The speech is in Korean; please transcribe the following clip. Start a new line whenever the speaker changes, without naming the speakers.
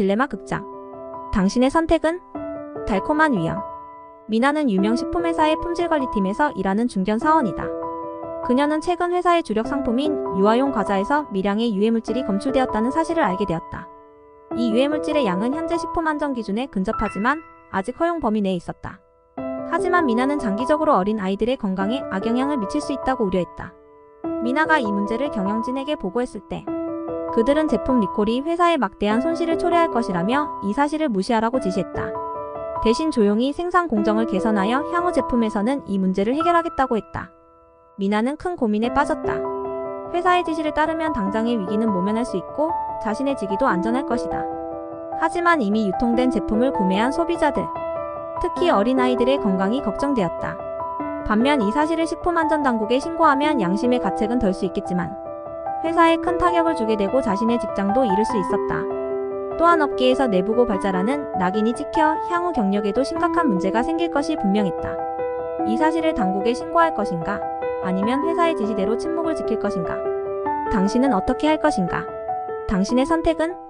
딜레마 극장. 당신의 선택은? 달콤한 위험. 미나는 유명 식품회사의 품질관리팀에서 일하는 중견 사원이다. 그녀는 최근 회사의 주력 상품인 유아용 과자에서 미량의 유해물질이 검출되었다는 사실을 알게 되었다. 이 유해물질의 양은 현재 식품 안전 기준에 근접하지만 아직 허용 범위 내에 있었다. 하지만 미나는 장기적으로 어린 아이들의 건강에 악영향을 미칠 수 있다고 우려했다. 미나가 이 문제를 경영진에게 보고했을 때 그들은 제품 리콜이 회사에 막대한 손실을 초래할 것이라며 이 사실을 무시하라고 지시했다. 대신 조용히 생산 공정을 개선하여 향후 제품에서는 이 문제를 해결하겠다고 했다. 미나는 큰 고민에 빠졌다. 회사의 지시를 따르면 당장의 위기는 모면할 수 있고 자신의 직위도 안전할 것이다. 하지만 이미 유통된 제품을 구매한 소비자들, 특히 어린아이들의 건강이 걱정되었다. 반면 이 사실을 식품안전당국에 신고하면 양심의 가책은 덜 수 있겠지만 회사에 큰 타격을 주게 되고 자신의 직장도 잃을 수 있었다. 또한 업계에서 내부고 발자라는 낙인이 찍혀 향후 경력에도 심각한 문제가 생길 것이 분명했다. 이 사실을 당국에 신고할 것인가? 아니면 회사의 지시대로 침묵을 지킬 것인가? 당신은 어떻게 할 것인가? 당신의 선택은